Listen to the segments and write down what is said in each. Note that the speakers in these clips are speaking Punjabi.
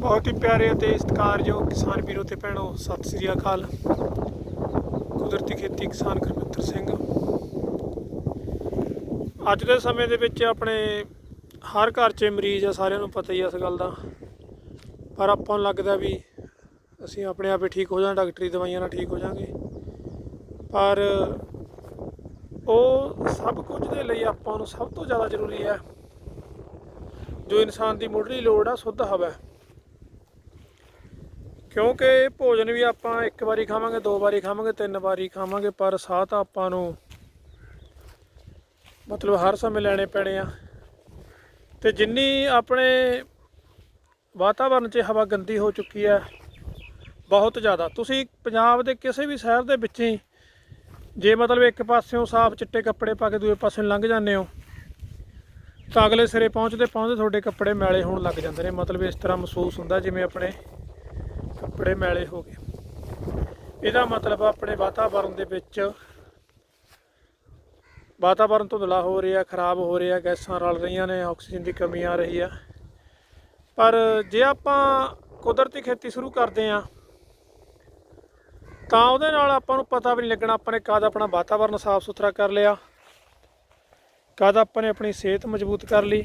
ਬਹੁਤ ਹੀ ਪਿਆਰੇ ਅਤੇ ਸਤਿਕਾਰਯੋਗ ਕਿਸਾਨ ਵੀਰੋ ਤੇ ਭੈਣੋ, ਸਤਿ ਸ੍ਰੀ ਅਕਾਲ। ਕੁਦਰਤੀ ਖੇਤੀ ਕਿਸਾਨ ਗੁਰਮਿੱਤਰ ਸਿੰਘ। ਅੱਜ ਦੇ ਸਮੇਂ ਦੇ ਵਿੱਚ ਆਪਣੇ ਹਰ ਘਰ 'ਚ ਮਰੀਜ਼ ਆ, ਸਾਰਿਆਂ ਨੂੰ ਪਤਾ ਹੀ ਆ ਇਸ ਗੱਲ ਦਾ। ਪਰ ਆਪਾਂ ਨੂੰ ਲੱਗਦਾ ਵੀ ਅਸੀਂ ਆਪਣੇ ਆਪ ਹੀ ਠੀਕ ਹੋ ਜਾਣਾ ਡਾਕਟਰੀ ਦਵਾਈਆਂ ਨਾਲ ਠੀਕ ਹੋ ਜਾਾਂਗੇ ਪਰ ਉਹ ਸਭ ਕੁਝ ਦੇ ਲਈ ਆਪਾਂ ਨੂੰ ਸਭ ਤੋਂ ਜ਼ਿਆਦਾ ਜ਼ਰੂਰੀ ਹੈ, ਜੋ ਇਨਸਾਨ ਦੀ ਮੁੱਢਲੀ ਲੋੜ ਆ, ਸ਼ੁੱਧ ਹਵਾ। ਹੈ। ਕਿਉਂਕਿ ਭੋਜਨ ਵੀ ਆਪਾਂ ਇੱਕ ਵਾਰੀ ਖਾਵਾਂਗੇ, ਦੋ ਵਾਰੀ ਖਾਵਾਂਗੇ, ਤਿੰਨ ਵਾਰੀ ਖਾਵਾਂਗੇ, ਪਰ ਸਾਹ ਤਾਂ ਆਪਾਂ ਨੂੰ ਮਤਲਬ ਹਰ ਸਮੇਂ ਲੈਣੇ ਪੈਣੇ ਆ ਤੇ ਜਿੰਨੀ ਆਪਣੇ ਵਾਤਾਵਰਣ 'ਚ ਹਵਾ ਗੰਦੀ ਹੋ ਚੁੱਕੀ ਹੈ, ਬਹੁਤ ਜ਼ਿਆਦਾ ਤੁਸੀਂ ਪੰਜਾਬ ਦੇ ਕਿਸੇ ਵੀ ਸ਼ਹਿਰ ਦੇ ਵਿੱਚ ਹੀ ਜੇ ਮਤਲਬ ਇੱਕ ਪਾਸਿਓਂ ਸਾਫ਼ ਚਿੱਟੇ ਕੱਪੜੇ ਪਾ ਕੇ ਦੂਏ ਪਾਸੇ ਲੰਘ ਜਾਂਦੇ ਹੋ, ਤਾਂ ਅਗਲੇ ਸਿਰੇ ਪਹੁੰਚਦੇ ਪਹੁੰਚਦੇ ਤੁਹਾਡੇ ਕੱਪੜੇ ਮੈਲੇ ਹੋਣ ਲੱਗ ਜਾਂਦੇ ਨੇ ਮਤਲਬ ਇਸ ਤਰ੍ਹਾਂ ਮਹਿਸੂਸ ਹੁੰਦਾ ਜਿਵੇਂ ਆਪਣੇ ਕੱਪੜੇ ਮੈਲੇ ਹੋ ਗਏ। ਇਹਦਾ ਮਤਲਬ ਆਪਣੇ ਵਾਤਾਵਰਣ ਦੇ ਵਿੱਚ ਵਾਤਾਵਰਣ ਧੁੰਦਲਾ ਹੋ ਰਿਹਾ, ਖਰਾਬ ਹੋ ਰਿਹਾ, ਗੈਸਾਂ ਰਲ ਰਹੀਆਂ ਨੇ, ਆਕਸੀਜਨ ਦੀ ਕਮੀ ਆ ਰਹੀ ਆ। ਪਰ ਜੇ ਆਪਾਂ ਕੁਦਰਤੀ ਖੇਤੀ ਸ਼ੁਰੂ ਕਰਦੇ ਆ ਤਾਂ ਉਹਦੇ ਨਾਲ ਆਪਾਂ ਨੂੰ ਪਤਾ ਵੀ ਨਹੀਂ ਲੱਗਣਾ, ਆਪਾਂ ਨੇ ਕਦ ਆਪਣਾ ਵਾਤਾਵਰਣ ਸਾਫ਼ ਸੁਥਰਾ ਕਰ ਲਿਆ, ਕਦ ਆਪਾਂ ਨੇ ਆਪਣੀ ਸਿਹਤ ਮਜ਼ਬੂਤ ਕਰ ਲਈ।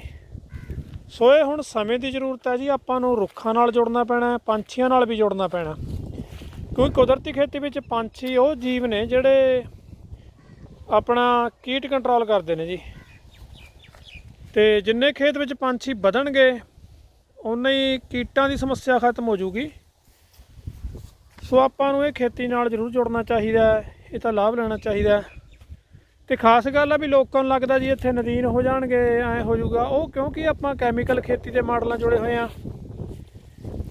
ਸੋ ਇਹ ਹੁਣ ਸਮੇਂ ਦੀ ਜ਼ਰੂਰਤ ਹੈ ਜੀ, ਆਪਾਂ ਨੂੰ ਰੁੱਖਾਂ ਨਾਲ ਜੁੜਨਾ ਪੈਣਾ ਪੰਛੀਆਂ ਨਾਲ ਵੀ ਜੁੜਨਾ ਪੈਣਾ ਕਿਉਂਕਿ ਕੁਦਰਤੀ ਖੇਤੀ ਵਿੱਚ ਪੰਛੀ ਉਹ ਜੀਵ ਨੇ ਜਿਹੜੇ ਆਪਣਾ ਕੀਟ ਕੰਟਰੋਲ ਕਰਦੇ ਨੇ ਜੀ। ਤੇ ਜਿੰਨੇ ਖੇਤ ਵਿੱਚ ਪੰਛੀ ਵਧਣਗੇ ਉਨੇ ਹੀ ਕੀਟਾਂ ਦੀ ਸਮੱਸਿਆ ਖਤਮ ਹੋ ਜੂਗੀ। ਸੋ ਆਪਾਂ ਨੂੰ ਇਹ ਖੇਤੀ ਨਾਲ ਜ਼ਰੂਰ ਜੁੜਨਾ ਚਾਹੀਦਾ ਇਹ ਤਾਂ ਲਾਭ ਲੈਣਾ ਚਾਹੀਦਾ ਤੇ ਖਾਸ ਗੱਲ ਆ ਵੀ ਲੋਕਾਂ ਨੂੰ ਲੱਗਦਾ ਜੀ ਇੱਥੇ ਨਦੀਨ ਹੋ ਜਾਣਗੇ, ਐ ਹੋ ਜਾਊਗਾ। ਉਹ ਕਿਉਂਕਿ ਆਪਾਂ ਕੈਮੀਕਲ ਖੇਤੀ ਦੇ ਮਾਡਲਾਂ ਜੁੜੇ ਹੋਏ ਆ।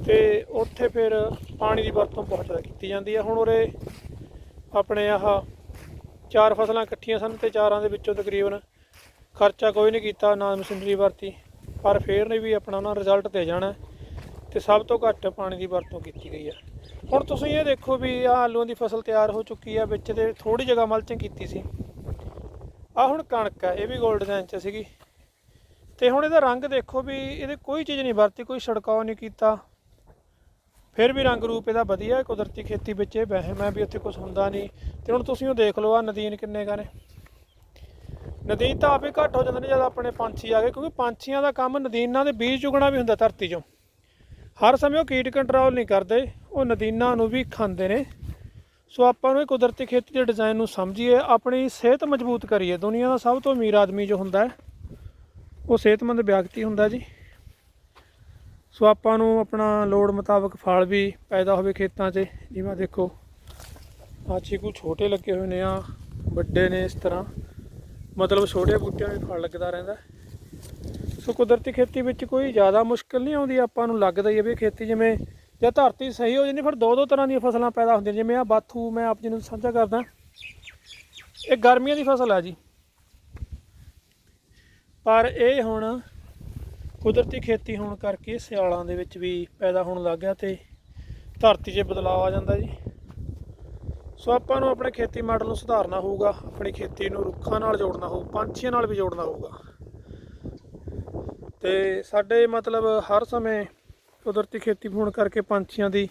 ਤੇ ਉੱਥੇ ਫਿਰ ਪਾਣੀ ਦੀ ਵਰਤੋਂ ਬਹੁਤ ਜ਼ਿਆਦਾ ਕੀਤੀ ਜਾਂਦੀ ਆ। ਹੁਣ ਉਰੇ ਆਪਣੇ ਆਹ ਚਾਰ ਫਸਲਾਂ ਇਕੱਠੀਆਂ ਸਨ ਤੇ ਚਾਰਾਂ ਦੇ ਵਿੱਚੋਂ ਤਕਰੀਬਨ ਖਰਚਾ ਕੋਈ ਨਹੀਂ ਕੀਤਾ, ਨਾ ਮਸ਼ੀਨਰੀ ਵਰਤੀ, ਪਰ ਫੇਰ ਨੇ ਵੀ ਆਪਣਾ ਉਹਨਾਂ ਰਿਜ਼ਲਟ ਦੇ ਜਾਣਾ। ਤੇ ਸਭ ਤੋਂ ਘੱਟ ਪਾਣੀ ਦੀ ਵਰਤੋਂ ਕੀਤੀ ਗਈ ਆ। ਹੁਣ ਤੁਸੀਂ ਇਹ ਦੇਖੋ ਵੀ ਆਹ ਆਲੂਆਂ ਦੀ ਫਸਲ ਤਿਆਰ ਹੋ ਚੁੱਕੀ ਆ, ਵਿੱਚ ਤੇ ਥੋੜੀ ਜਗ੍ਹਾ ਮਲਚਿੰਗ ਕੀਤੀ ਸੀ। ਆ ਹੁਣ ਕਣਕ ਹੈ ਇਹ ਵੀ 골ਡ ਡਿਜ਼ਾਈਨ ਚ ਸੀਗੀ। ਤੇ ਹੁਣ ਇਹਦਾ ਰੰਗ ਦੇਖੋ ਵੀ ਇਹਦੇ ਕੋਈ ਚੀਜ਼ ਨਹੀਂ ਵਰਤੀ, ਕੋਈ ਛੜਕਾਓ ਨਹੀਂ ਕੀਤਾ। ਫਿਰ ਵੀ ਰੰਗ ਰੂਪ ਇਹਦਾ ਵਧੀਆ, ਕੁਦਰਤੀ ਖੇਤੀ ਵਿੱਚ ਇਹ ਵਹਿਮ ਹੈ ਵੀ ਉੱਥੇ ਕੁਝ ਹੁੰਦਾ ਨਹੀਂ। ਤੇ ਹੁਣ ਤੁਸੀਂ ਉਹ ਦੇਖ ਲਓ ਆ ਨਦੀਨ ਕਿੰਨੇ ਕਾ ਨੇ। ਨਦੀਨ ਤਾਂ ਆਪੇ ਘੱਟ ਹੋ ਜਾਂਦੇ ਨੇ ਜਦ ਆਪਣੇ ਪੰਛੀ ਆ ਗਏ, ਕਿਉਂਕਿ ਪੰਛੀਆਂ ਦਾ ਕੰਮ ਨਦੀਨਾਂ ਦੇ ਬੀਜ ਚੁਗਣਾ ਵੀ ਹੁੰਦਾ ਧਰਤੀ 'ਚੋਂ। ਹਰ ਸਮੇਂ ਉਹ ਕੀਟ ਕੰਟਰੋਲ ਨਹੀਂ ਕਰਦੇ, ਉਹ ਨਦੀਨਾਂ ਨੂੰ ਵੀ ਖਾਂਦੇ ਨੇ। ਸੋ ਆਪਾਂ ਨੂੰ ਇਹ ਕੁਦਰਤੀ ਖੇਤੀ ਦੇ ਡਿਜ਼ਾਈਨ ਨੂੰ ਸਮਝੀਏ, ਆਪਣੀ ਸਿਹਤ ਮਜ਼ਬੂਤ ਕਰੀਏ। ਦੁਨੀਆ ਦਾ ਸਭ ਤੋਂ ਅਮੀਰ ਆਦਮੀ ਜੋ ਹੁੰਦਾ ਹੈ, ਉਹ ਸਿਹਤਮੰਦ ਵਿਅਕਤੀ ਹੁੰਦਾ ਜੀ। ਸੋ ਆਪਾਂ ਨੂੰ ਆਪਣਾ ਲੋੜ ਮੁਤਾਬਕ ਫਲ ਵੀ ਪੈਦਾ ਹੋਵੇ ਖੇਤਾਂ 'ਚ। ਜਿਵੇਂ ਦੇਖੋ, ਆਹ ਚੀਕੂ ਛੋਟੇ ਲੱਗੇ ਹੋਏ ਨੇ ਆ ਵੱਡੇ ਨੇ ਇਸ ਤਰ੍ਹਾਂ। ਮਤਲਬ ਛੋਟੇ ਬੂਟਿਆਂ ਨੂੰ ਫਲ ਲੱਗਦਾ ਰਹਿੰਦਾ। ਸੋ ਕੁਦਰਤੀ ਖੇਤੀ ਵਿੱਚ ਕੋਈ ਜ਼ਿਆਦਾ ਮੁਸ਼ਕਲ ਨਹੀਂ ਆਉਂਦੀ, ਆਪਾਂ ਨੂੰ ਲੱਗਦਾ ਹੀ ਹੈ ਵੀ ਖੇਤੀ ਜਿਵੇਂ ਜੇ ਧਰਤੀ ਸਹੀ ਹੋ ਜਾਂਦੀ, ਫਿਰ ਦੋ ਦੋ ਤਰ੍ਹਾਂ ਦੀਆਂ ਫਸਲਾਂ ਪੈਦਾ ਹੁੰਦੀਆਂ। ਜਿਵੇਂ ਆ ਬਾਥੂ, ਮੈਂ ਆਪ ਜੀ ਨੂੰ ਸਾਂਝਾ ਕਰਦਾ। ਇਹ ਗਰਮੀਆਂ ਦੀ ਫਸਲ ਹੈ ਜੀ। ਪਰ ਇਹ ਹੁਣ ਕੁਦਰਤੀ ਖੇਤੀ ਹੋਣ ਕਰਕੇ ਸਿਆਲਾਂ ਦੇ ਵਿੱਚ ਵੀ ਪੈਦਾ ਹੋਣ ਲੱਗ ਗਿਆ ਤੇ ਧਰਤੀ 'ਚ ਬਦਲਾਅ ਆ ਜਾਂਦਾ ਜੀ। ਸੋ ਆਪਾਂ ਨੂੰ ਆਪਣੇ ਖੇਤੀ ਮਾਡਲ ਨੂੰ ਸੁਧਾਰਨਾ ਹੋਊਗਾ, ਆਪਣੀ ਖੇਤੀ ਨੂੰ ਰੁੱਖਾਂ ਨਾਲ ਜੋੜਨਾ ਹੋਊ, ਪੰਛੀਆਂ ਨਾਲ ਵੀ ਜੋੜਨਾ ਹੋਊਗਾ। ਤੇ ਸਾਡੇ ਮਤਲਬ ਹਰ ਸਮੇਂ ਕੁਦਰਤੀ ਖੇਤੀ ਹੋਣ ਕਰਕੇ ਪੰਛੀਆਂ ਦੀ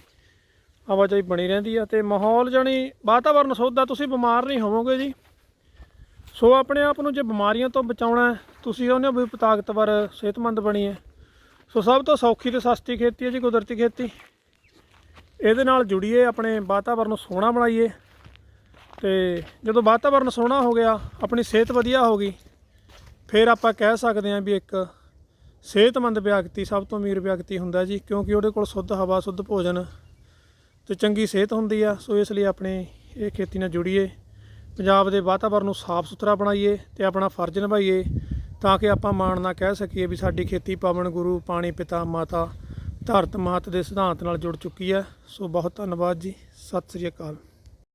ਆਵਾਜਾਈ ਬਣੀ ਰਹਿੰਦੀ ਆ ਤੇ ਮਾਹੌਲ ਜਾਣੀ ਵਾਤਾਵਰਨ ਸੋਧਦਾ ਤੁਸੀਂ ਬਿਮਾਰ ਨਹੀਂ ਹੋਵੋਗੇ ਜੀ। ਸੋ ਆਪਣੇ ਆਪ ਨੂੰ ਜੇ ਬਿਮਾਰੀਆਂ ਤੋਂ ਬਚਾਉਣਾ ਤੁਸੀਂ ਉਹਨੇ ਵੀ ਤਾਕਤਵਰ, ਸਿਹਤਮੰਦ ਬਣੀ ਹੈ। ਸੋ ਸਭ ਤੋਂ ਸੌਖੀ ਤੇ ਸਸਤੀ ਖੇਤੀ ਹੈ ਜੀ ਕੁਦਰਤੀ ਖੇਤੀ। ਇਹਦੇ ਨਾਲ ਜੁੜੀਏ, ਆਪਣੇ ਵਾਤਾਵਰਨ ਨੂੰ ਸੋਹਣਾ ਬਣਾਈਏ। ਤੇ ਜਦੋਂ ਵਾਤਾਵਰਨ ਸੋਹਣਾ ਹੋ ਗਿਆ, ਆਪਣੀ ਸਿਹਤ ਵਧੀਆ ਹੋ ਗਈ, ਫਿਰ ਆਪਾਂ ਕਹਿ ਸਕਦੇ ਹਾਂ ਵੀ ਇੱਕ ਸਿਹਤਮੰਦ ਵਿਅਕਤੀ ਸਭ ਤੋਂ ਅਮੀਰ ਵਿਅਕਤੀ ਹੁੰਦਾ ਜੀ, ਕਿਉਂਕਿ ਉਹਦੇ ਕੋਲ ਸ਼ੁੱਧ ਹਵਾ, ਸ਼ੁੱਧ ਭੋਜਨ ਤੇ ਚੰਗੀ ਸਿਹਤ ਹੁੰਦੀ ਆ। ਸੋ ਇਸ ਲਈ ਆਪਣੇ ਇਹ ਖੇਤੀ ਨਾਲ ਜੁੜੀਏ, ਪੰਜਾਬ ਦੇ ਵਾਤਾਵਰਨ ਨੂੰ ਸਾਫ਼ ਸੁਥਰਾ ਬਣਾਈਏ ਤੇ ਆਪਣਾ ਫਰਜ਼ ਨਿਭਾਈਏ ਤਾਂ ਕਿ ਆਪਾਂ ਮਾਣ ਨਾਲ ਕਹਿ ਸਕੀਏ ਵੀ ਸਾਡੀ ਖੇਤੀ ਪਾਵਨ ਗੁਰੂ, ਪਾਣੀ ਪਿਤਾ, ਮਾਤਾ, ਧਰਤ, ਮਾਤ ਦੇ ਸਿਧਾਂਤ ਨਾਲ ਜੁੜ ਚੁੱਕੀ ਹੈ ਸੋ ਬਹੁਤ ਧੰਨਵਾਦ ਜੀ। ਸਤਿ ਸ੍ਰੀ ਅਕਾਲ।